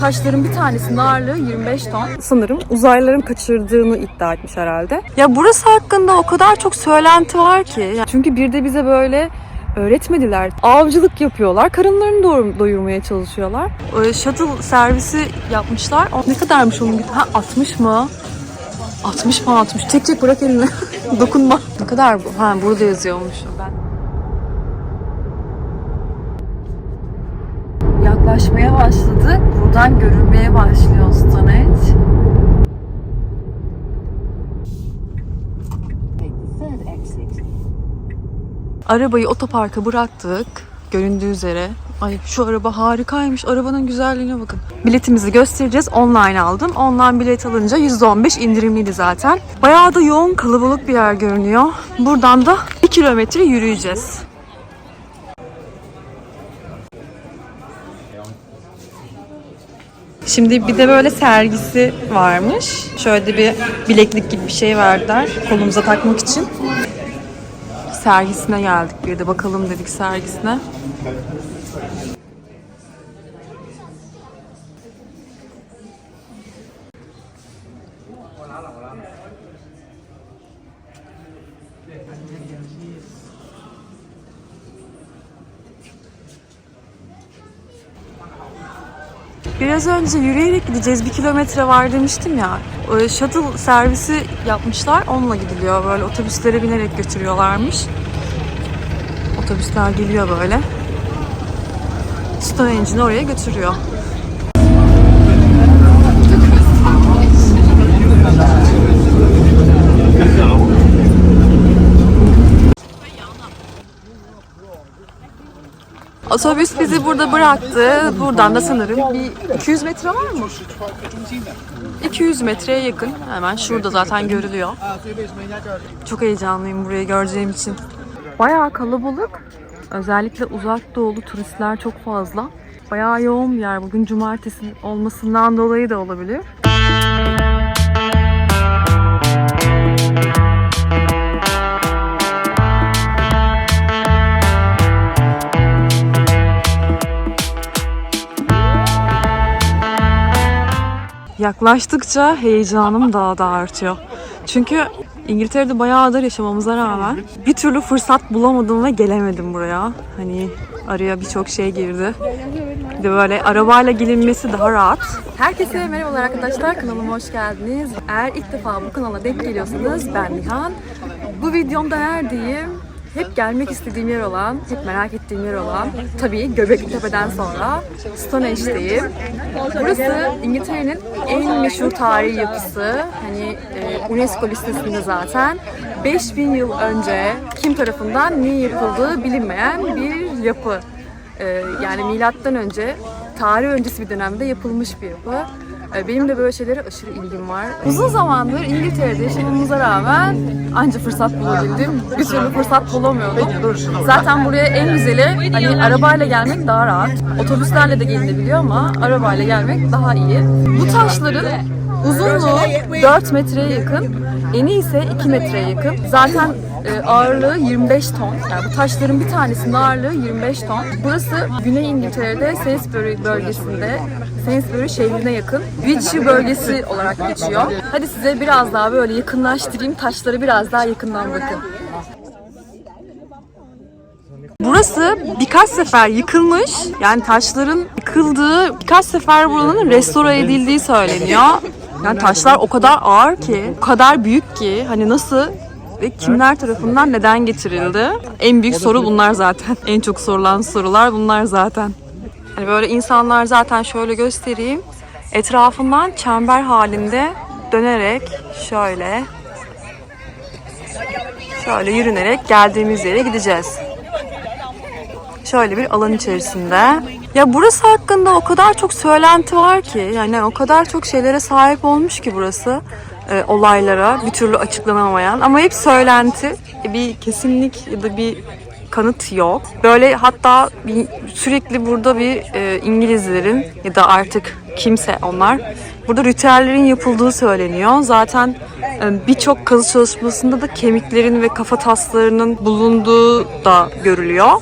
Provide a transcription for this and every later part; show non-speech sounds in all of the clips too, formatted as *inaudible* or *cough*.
Taşların bir tanesinin ağırlığı 25 ton. sanırım uzaylıların kaçırdığını iddia etmiş herhalde. Ya burası hakkında o kadar çok söylenti var ki. Çünkü bir de bize böyle öğretmediler. Avcılık yapıyorlar. Karınlarını doyur- doyurmaya çalışıyorlar. Ee, Shuttle servisi yapmışlar. Ne kadarmış onun? Ha 60 mı? 60 mı 60? Çek çek bırak elini. *laughs* Dokunma. Ne kadar bu? Ha burada yazıyormuş. Ben Yaklaşmaya başladık. Buradan görünmeye başlıyor Stonehenge. Arabayı otoparka bıraktık. Göründüğü üzere. Ay şu araba harikaymış. Arabanın güzelliğine bakın. Biletimizi göstereceğiz. Online aldım. Online bilet alınca %15 indirimliydi zaten. Bayağı da yoğun kalabalık bir yer görünüyor. Buradan da 1 kilometre yürüyeceğiz. Şimdi bir de böyle sergisi varmış. Şöyle bir bileklik gibi bir şey verdiler kolumuza takmak için. Sergisine geldik bir de bakalım dedik sergisine. Biraz önce yürüyerek gideceğiz. Bir kilometre var demiştim ya. Ee, Shuttle servisi yapmışlar. Onunla gidiliyor. Böyle otobüslere binerek götürüyorlarmış. Otobüsler geliyor böyle. Stonehenge'ini oraya götürüyor. Otobüs bizi burada bıraktı. Buradan da sanırım bir 200 metre var mı? 200 metreye yakın. Hemen şurada zaten görülüyor. Çok heyecanlıyım burayı göreceğim için. Bayağı kalabalık. Özellikle uzak doğulu turistler çok fazla. Bayağı yoğun bir yer. Bugün cumartesi olmasından dolayı da olabilir. Yaklaştıkça heyecanım daha da artıyor. Çünkü İngiltere'de bayağıdır yaşamamıza rağmen bir türlü fırsat bulamadım ve gelemedim buraya. Hani araya birçok şey girdi. Bir de böyle arabayla gelinmesi daha rahat. Herkese merhabalar arkadaşlar. Kanalıma hoş geldiniz. Eğer ilk defa bu kanala denk geliyorsanız ben Nihan. Bu videomda neredeyim? Hep gelmek istediğim yer olan, hep merak ettiğim yer olan tabii Göbekli Tepe'den sonra Stonehenge'deyim. Burası İngiltere'nin en meşhur tarihi yapısı. Hani e, UNESCO listesinde zaten 5000 yıl önce kim tarafından niye yapıldığı bilinmeyen bir yapı. E, yani milattan önce tarih öncesi bir dönemde yapılmış bir yapı. E, Benim de böyle şeylere aşırı ilgim var. Uzun zamandır İngiltere'de yaşamamıza rağmen anca fırsat bulabildim. Bir türlü fırsat bulamıyordum. Zaten buraya en güzeli hani arabayla gelmek daha rahat. Otobüslerle de gelinebiliyor ama arabayla gelmek daha iyi. Bu taşların uzunluğu 4 metreye yakın, eni ise 2 metreye yakın. Zaten e, ağırlığı 25 ton. Yani bu taşların bir tanesinin ağırlığı 25 ton. Burası Güney İngiltere'de Sainsbury bölgesinde, Sainsbury şehrine yakın Wiltshire bölgesi olarak geçiyor. Hadi size biraz daha böyle yakınlaştırayım. Taşları biraz daha yakından bakın. Burası birkaç sefer yıkılmış. Yani taşların yıkıldığı, birkaç sefer buranın restore edildiği söyleniyor. Yani taşlar o kadar ağır ki, o kadar büyük ki hani nasıl ve kimler tarafından neden getirildi? En büyük soru bunlar zaten. *laughs* En çok sorulan sorular bunlar zaten. Hani böyle insanlar zaten şöyle göstereyim. Etrafından çember halinde dönerek şöyle şöyle yürünerek geldiğimiz yere gideceğiz. Şöyle bir alan içerisinde. Ya burası hakkında o kadar çok söylenti var ki yani o kadar çok şeylere sahip olmuş ki burası e, olaylara bir türlü açıklanamayan ama hep söylenti bir kesinlik ya da bir kanıt yok. Böyle hatta bir, sürekli burada bir e, İngilizlerin ya da artık kimse onlar burada ritüellerin yapıldığı söyleniyor. Zaten e, birçok kazı çalışmasında da kemiklerin ve kafa taslarının bulunduğu da görülüyor.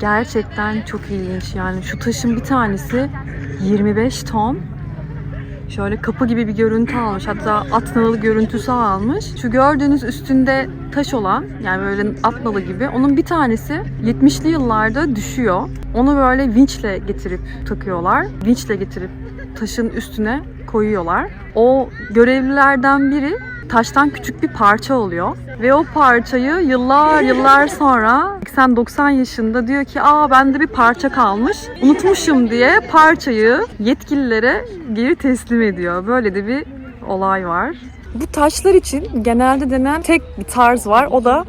Gerçekten çok ilginç yani şu taşın bir tanesi 25 ton. Şöyle kapı gibi bir görüntü almış. Hatta at nalı görüntüsü almış. Şu gördüğünüz üstünde taş olan yani böyle at nalı gibi. Onun bir tanesi 70'li yıllarda düşüyor. Onu böyle vinçle getirip takıyorlar. Vinçle getirip taşın üstüne koyuyorlar. O görevlilerden biri taştan küçük bir parça oluyor. Ve o parçayı yıllar yıllar sonra 80-90 yaşında diyor ki aa bende bir parça kalmış. Unutmuşum diye parçayı yetkililere geri teslim ediyor. Böyle de bir olay var. Bu taşlar için genelde denen tek bir tarz var. O da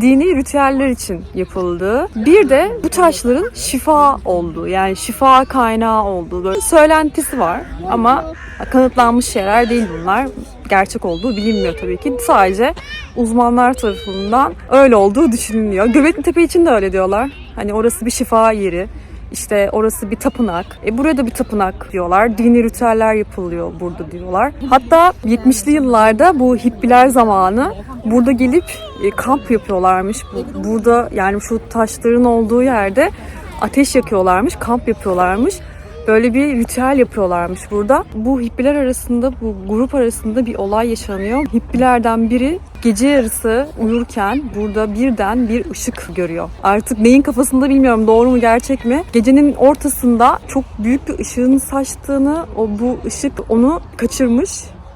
dini ritüeller için yapıldığı. Bir de bu taşların şifa olduğu yani şifa kaynağı olduğu söylentisi var. Ama kanıtlanmış şeyler değil bunlar. Gerçek olduğu bilinmiyor tabii ki. Sadece uzmanlar tarafından öyle olduğu düşünülüyor. Göbekli Tepe için de öyle diyorlar. Hani orası bir şifa yeri. İşte orası bir tapınak. E buraya bir tapınak diyorlar. Dini ritüeller yapılıyor burada diyorlar. Hatta 70'li yıllarda bu hippiler zamanı burada gelip e, kamp yapıyorlarmış. Bu- Burada yani şu taşların olduğu yerde ateş yakıyorlarmış, kamp yapıyorlarmış. Böyle bir ritüel yapıyorlarmış burada. Bu hippiler arasında, bu grup arasında bir olay yaşanıyor. Hippilerden biri gece yarısı uyurken burada birden bir ışık görüyor. Artık neyin kafasında bilmiyorum doğru mu gerçek mi? Gecenin ortasında çok büyük bir ışığın saçtığını, o bu ışık onu kaçırmış.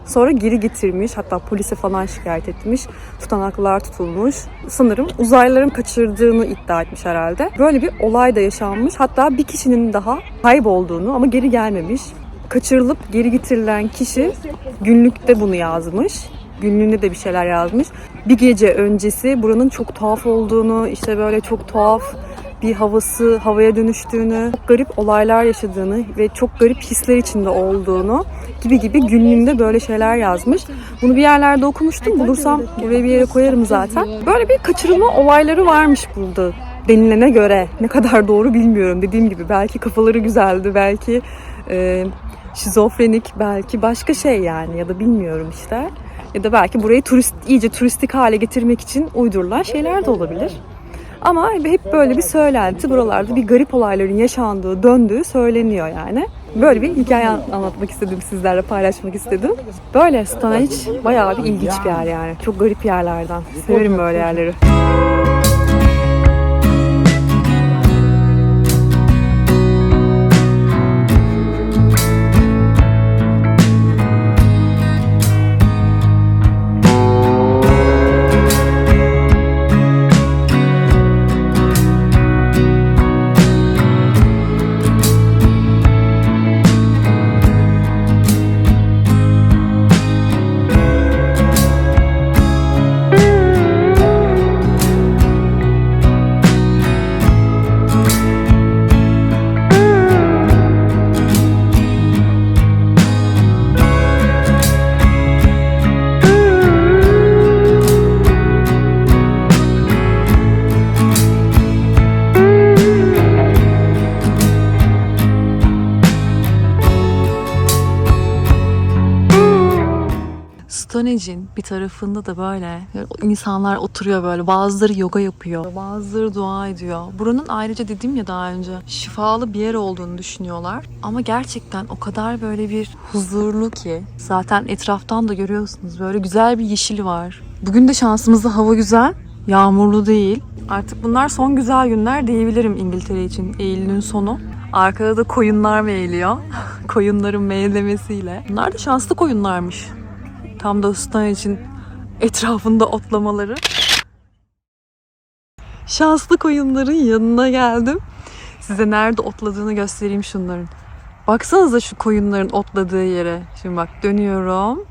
Sonra geri getirmiş. Hatta polise falan şikayet etmiş. Tutanaklar tutulmuş. Sanırım uzaylıların kaçırdığını iddia etmiş herhalde. Böyle bir olay da yaşanmış. Hatta bir kişinin daha kaybolduğunu ama geri gelmemiş. Kaçırılıp geri getirilen kişi günlükte bunu yazmış. Günlüğünde de bir şeyler yazmış. Bir gece öncesi buranın çok tuhaf olduğunu, işte böyle çok tuhaf bir havası havaya dönüştüğünü, çok garip olaylar yaşadığını ve çok garip hisler içinde olduğunu gibi gibi günlüğünde böyle şeyler yazmış. Bunu bir yerlerde okumuştum. Bulursam buraya bir yere koyarım zaten. Böyle bir kaçırılma olayları varmış burada denilene göre. Ne kadar doğru bilmiyorum. Dediğim gibi belki kafaları güzeldi, belki e, şizofrenik, belki başka şey yani ya da bilmiyorum işte. Ya da belki burayı turist iyice turistik hale getirmek için uydurulan şeyler de olabilir. Ama hep böyle bir söylenti buralarda bir garip olayların yaşandığı, döndüğü söyleniyor yani. Böyle bir hikaye anlatmak istedim sizlerle paylaşmak istedim. Böyle Stanic bayağı bir ilginç bir yer yani. Çok garip yerlerden. Severim böyle yerleri. Stonehenge'in bir tarafında da böyle insanlar oturuyor böyle. Bazıları yoga yapıyor. Bazıları dua ediyor. Buranın ayrıca dedim ya daha önce şifalı bir yer olduğunu düşünüyorlar. Ama gerçekten o kadar böyle bir huzurlu ki. Zaten etraftan da görüyorsunuz. Böyle güzel bir yeşili var. Bugün de şansımızda hava güzel. Yağmurlu değil. Artık bunlar son güzel günler diyebilirim İngiltere için. Eylül'ün sonu. Arkada da koyunlar meyliyor. *laughs* Koyunların meylemesiyle. Bunlar da şanslı koyunlarmış. Tam da ısıtan için etrafında otlamaları. Şanslı koyunların yanına geldim. Size nerede otladığını göstereyim şunların. Baksanıza şu koyunların otladığı yere. Şimdi bak dönüyorum.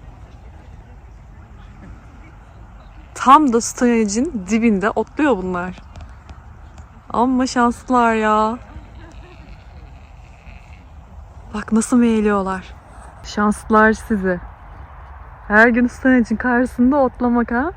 Tam da Stonage'in dibinde otluyor bunlar. Amma şanslılar ya. Bak nasıl meyliyorlar. Şanslılar sizi. Her gün Stonage'in karşısında otlamak ha.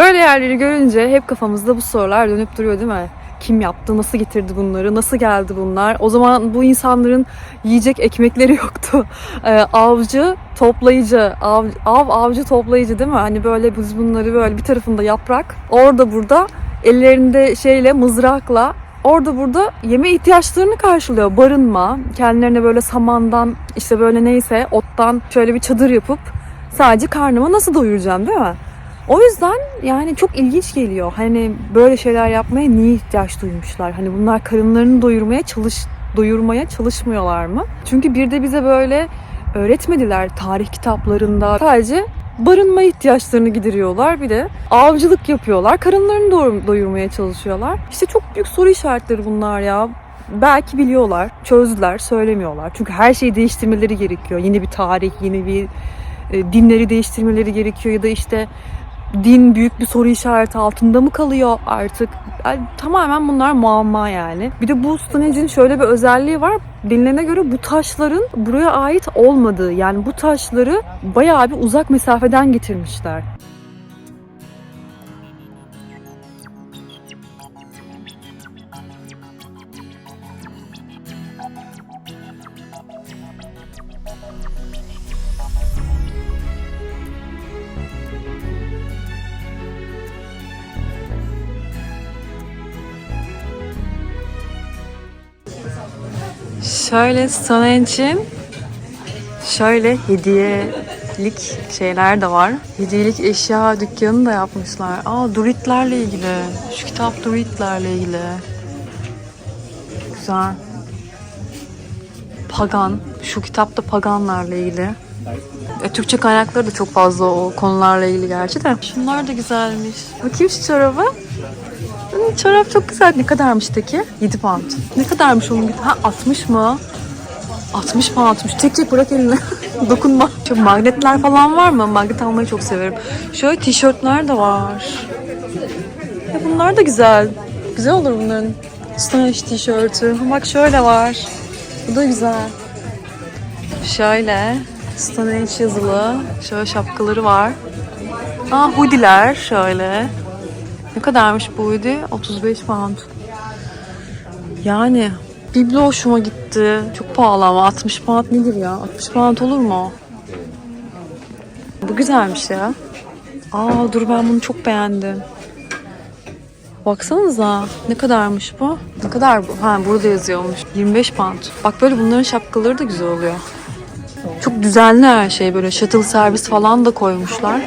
Böyle yerleri görünce hep kafamızda bu sorular dönüp duruyor değil mi? Kim yaptı, nasıl getirdi bunları, nasıl geldi bunlar? O zaman bu insanların yiyecek ekmekleri *laughs* yoktu. Ee, avcı, toplayıcı, av, av, avcı, toplayıcı değil mi? Hani böyle biz bunları böyle bir tarafında yaprak, orada burada ellerinde şeyle, mızrakla orada burada yeme ihtiyaçlarını karşılıyor. Barınma, kendilerine böyle samandan işte böyle neyse ottan şöyle bir çadır yapıp sadece karnımı nasıl doyuracağım değil mi? O yüzden yani çok ilginç geliyor. Hani böyle şeyler yapmaya niye ihtiyaç duymuşlar? Hani bunlar karınlarını doyurmaya çalış doyurmaya çalışmıyorlar mı? Çünkü bir de bize böyle öğretmediler tarih kitaplarında. Sadece barınma ihtiyaçlarını gideriyorlar. Bir de avcılık yapıyorlar. Karınlarını doyur- doyurmaya çalışıyorlar. İşte çok büyük soru işaretleri bunlar ya. Belki biliyorlar, çözdüler, söylemiyorlar. Çünkü her şeyi değiştirmeleri gerekiyor. Yeni bir tarih, yeni bir e, dinleri değiştirmeleri gerekiyor ya da işte din büyük bir soru işareti altında mı kalıyor artık? Yani tamamen bunlar muamma yani. Bir de bu Stonehenge'in şöyle bir özelliği var. Dinlerine göre bu taşların buraya ait olmadığı yani bu taşları bayağı bir uzak mesafeden getirmişler. Şöyle Stonehenge'in şöyle hediyelik şeyler de var. Hediyelik eşya dükkanı da yapmışlar. Aa Druidlerle ilgili. Şu kitap Druidlerle ilgili. Güzel. Pagan. Şu kitap da paganlarla ilgili. E, Türkçe kaynakları da çok fazla o konularla ilgili gerçi de. Şunlar da güzelmiş. Bakayım şu çoraba. Hmm, çorap çok güzel. Ne kadarmış peki? 7 pound. Ne kadarmış onun? Ha 60 mı? 60 poundmuş. Tek tek bırak elini. *laughs* Dokunma. Şu magnetler falan var mı? Magnet almayı çok severim. Şöyle tişörtler de var. Ya bunlar da güzel. Güzel olur bunların. Stonehenge tişörtü. Bak şöyle var. Bu da güzel. Şöyle Stonehenge yazılı. Şöyle şapkaları var. Aa hoodiler şöyle. Ne kadarmış bu hoodie? 35 pound. Yani biblo hoşuma gitti. Çok pahalı ama 60 pound nedir ya? 60 pound olur mu? Bu güzelmiş ya. Aa dur ben bunu çok beğendim. Baksanıza ne kadarmış bu? Ne kadar bu? Ha burada yazıyormuş. 25 pound. Bak böyle bunların şapkaları da güzel oluyor. Çok düzenli her şey böyle shuttle servis falan da koymuşlar.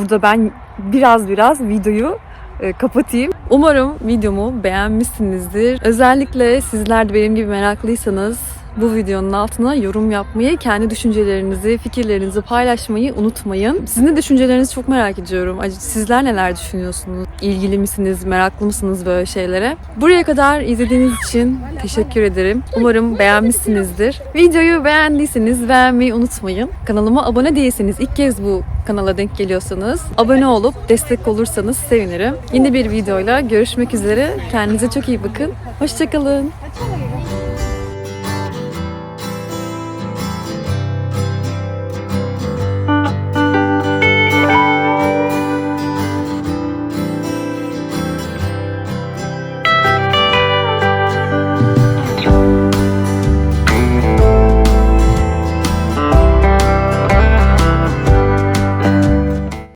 Burada ben biraz biraz videoyu e, kapatayım. Umarım videomu beğenmişsinizdir. Özellikle sizler de benim gibi meraklıysanız bu videonun altına yorum yapmayı, kendi düşüncelerinizi, fikirlerinizi paylaşmayı unutmayın. Sizin de düşüncelerinizi çok merak ediyorum. Sizler neler düşünüyorsunuz? İlgili misiniz, meraklı mısınız böyle şeylere? Buraya kadar izlediğiniz için teşekkür ederim. Umarım beğenmişsinizdir. Videoyu beğendiyseniz beğenmeyi unutmayın. Kanalıma abone değilseniz, ilk kez bu kanala denk geliyorsanız abone olup destek olursanız sevinirim. Yeni bir videoyla görüşmek üzere. Kendinize çok iyi bakın. Hoşçakalın.